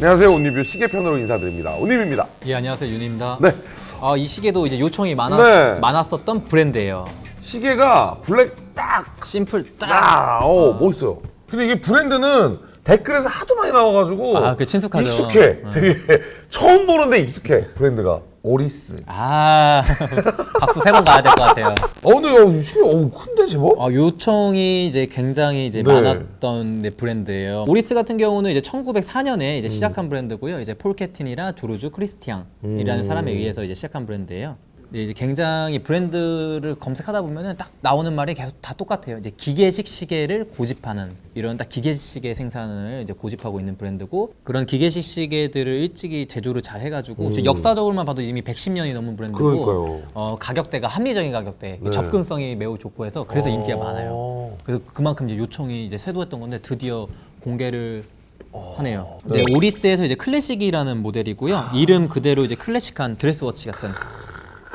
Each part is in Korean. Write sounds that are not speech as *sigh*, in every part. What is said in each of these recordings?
안녕하세요. 온리뷰 시계편으로 인사드립니다. 온리뷰입니다. 예 안녕하세요 윤입니다. 네. 아, 이 시계도 이제 요청이 많아, 네. 많았었던 브랜드예요. 시계가 블랙 딱, 심플 딱. 딱, 어, 멋있어요. 근데 이게 브랜드는 댓글에서 하도 많이 나와가지고 아, 그 친숙하죠. 익숙해. 되게 *laughs* 처음 보는데 익숙해. 브랜드가 오리스. 아 *laughs* 박수 세 번 가야 될 것 같아요. 어, 근데 어, 이 어, 큰데 제법? 어, 요청이 이제 굉장히 이제 네. 많았던 네, 브랜드예요. 오리스 같은 경우는 이제 1904년에 음. 이제 시작한 브랜드고요. 이제 폴 캐틴이랑 조르주 크리스티앙이라는 음. 사람에 의해서 이제 시작한 브랜드예요. 근데 이제 굉장히 브랜드를 검색하다 보면은 딱 나오는 말이 계속 다 똑같아요. 이제 기계식 시계를 고집하는 이런 딱 기계식 시계 생산을 이제 고집하고 있는 브랜드고 그런 기계식 시계들을 일찍이 제조를 잘 해가지고 지금 역사적으로만 봐도 이미 110년이 넘은 브랜드고 음. 그러니까요. 어, 가격대가 합리적인 가격대, 네. 접근성이 매우 좋고 해서 그래서 인기가 어. 많아요. 그래서 그만큼 이제 요청이 이제 쇄도했던 건데 드디어 공개를 어. 하네요. 네, 오리스에서 이제 클래식이라는 모델이고요. 아. 이름 그대로 이제 클래식한 드레스워치 같은.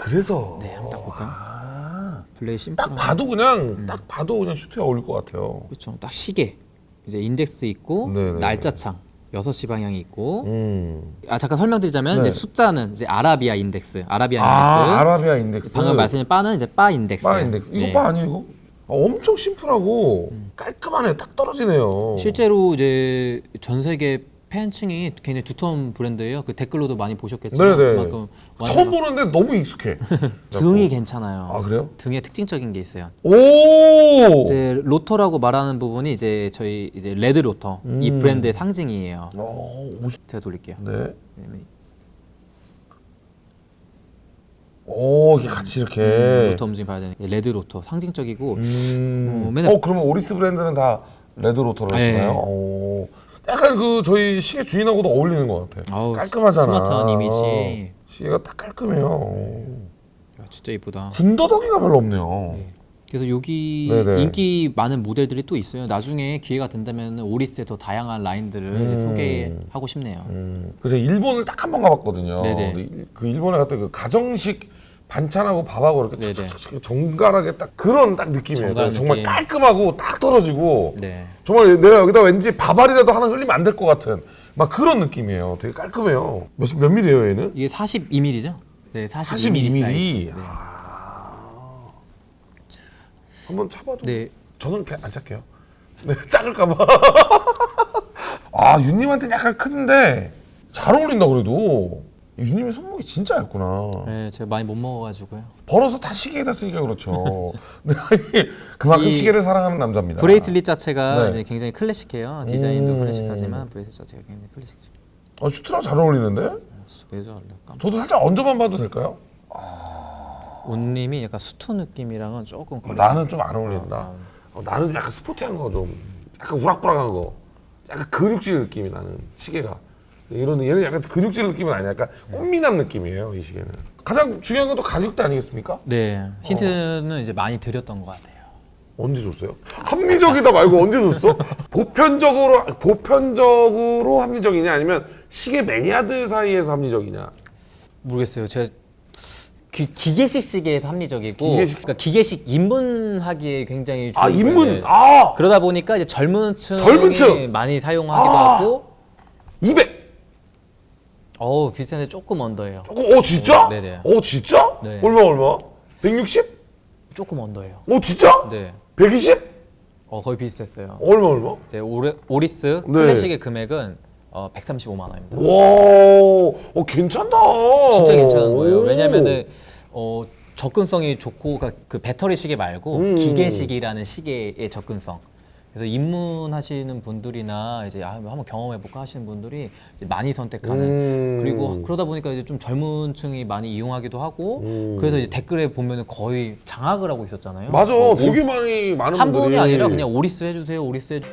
그래서. 네, 한번 딱 볼까요? 아, 블레이 심플. 딱 봐도 그냥, 음. 딱 봐도 그냥 슈트에 어울릴 것 같아요. 그렇죠. 딱 시계. 이제 인덱스 있고 네네. 날짜창 6시 방향이 있고 음. 아 잠깐 설명드리자면 네. 이제 숫자는 이제 아라비아 인덱스, 아라비아 아, 인덱스. 아라비아 인덱스. 방금 말씀드린 바는 이제 바 인덱스. 바 인덱스. 이거 네. 바 아니에요, 이거? 아, 엄청 심플하고 깔끔하네. 딱 떨어지네요. 실제로 이제 전 세계 팬층이 굉장히 두터운 브랜드예요. 그 댓글로도 많이 보셨겠지만 네네. 그만큼 처음 완전 보는데 너무 익숙해. *laughs* 등이 괜찮아요. 아, 그래요? 등에 특징적인 게 있어요. 오! 이제 로터라고 말하는 부분이 이제 저희 이제 레드 로터 이 음. 브랜드의 상징이에요. 어, 오십. 제가 돌릴게요. 네. 왜냐면 오, 이게 같이 이렇게. 로터 움직임 봐야 되는 게 레드 로터 상징적이고 음. 어, 맨날- 어, 그러면 오리스 브랜드는 다 레드 로터를 네. 쓰나요? 오. 약간 그 저희 시계 주인하고도 어울리는 것 같아. 아우, 깔끔하잖아. 스마트한 이미지. 시계가 딱 깔끔해요. 야, 진짜 이쁘다. 군더더기가 별로 없네요. 그래서 여기 네네. 인기 많은 모델들이 또 있어요. 나중에 기회가 된다면 오리스의 더 다양한 라인들을 음. 소개하고 싶네요. 음, 그래서 일본을 딱 한 번 가봤거든요. 네네. 근데 일- 그 일본에 갔다 그 가정식 반찬하고 밥하고 이렇게 네네. 착착착 정갈하게 딱 그런 딱 느낌이에요. 그래서 정말 느낌. 깔끔하고 딱 떨어지고 네. 정말 내가 여기다 왠지 밥알이라도 하나 흘리면 안 될 것 같은 막 그런 느낌이에요. 되게 깔끔해요. 몇, 몇 밀이에요 얘는? 이게 42mm죠? 네, 42mm, 42mm. 사이즈. 네. 한번 차봐도 네. 저는 안 찰게요. 네, *laughs* 작을까봐. 아 윤님한테 는 약간 큰데 잘 어울린다 그래도 윤님의 손목이 진짜 얇구나. 네, 제가 많이 못 먹어가지고요. 벌어서 다 시계에다 쓰니까 그렇죠. *laughs* 네, 그만큼 이 시계를 사랑하는 남자입니다. 브레이슬릿 자체가 네. 이제 굉장히 클래식해요. 디자인도 음. 클래식하지만 브레이슬릿 자체가 굉장히 클래식해요. 어, 슈트랑 잘 어울리는데? 매주 할래. 깜. 저도 살짝 얹어만 봐도 될까요? 옷님이 약간 수트 느낌이랑은 조금 거리. 나는 좀 안 어울린다. 아, 어, 나는 좀 약간 스포티한 거 좀, 약간 우락부락한 거, 약간 근육질 느낌이 나는 시계가. 이런 얘는 약간 근육질 느낌은 아니야. 약간 꽃미남 느낌이에요 이 시계는. 가장 중요한 건 또 가격대 아니겠습니까? 네, 힌트는 이제 많이 드렸던 것 같아요. 언제 줬어요? 합리적이다 말고 언제 줬어? *laughs* 보편적으로 보편적으로 합리적이냐 아니면 시계 매니아들 사이에서 합리적이냐? 모르겠어요. 제가 기, 기계식 시계에서 합리적이고, 기계식- 그러니까 기계식 입문하기에 굉장히 좋은 아 브랜드. 아 그러다 보니까 이제 젊은 층이 젊은 층! 많이 사용하기도 아! 하고, 200. 어우 비싼데 조금 언더예요. 어 진짜? 네네. 어 진짜? 네. 얼마 얼마? 160? 조금 언더예요. 어 진짜? 네, 120? 어 거의 비슷했어요. 얼마 얼마? 이제 오레, 오리스 네. 클래식의 금액은 어, 135만 원입니다. 와, 어 괜찮다. 진짜 괜찮은 거예요. 오. 왜냐면은 어, 접근성이 좋고 그러니까 그 배터리 시계 말고 음. 기계식이라는 시계의 접근성. 그래서 입문하시는 분들이나 이제 아, 한번 경험해 볼까 하시는 분들이 이제 많이 선택하는 음. 그리고 그러다 보니까 이제 좀 젊은층이 많이 이용하기도 하고 음. 그래서 이제 댓글에 보면은 거의 장악을 하고 있었잖아요. 맞아, 어, 되게 많이 많은 한 분들이 분이 아니라 그냥 오리스 해주세요, 오리스 해주.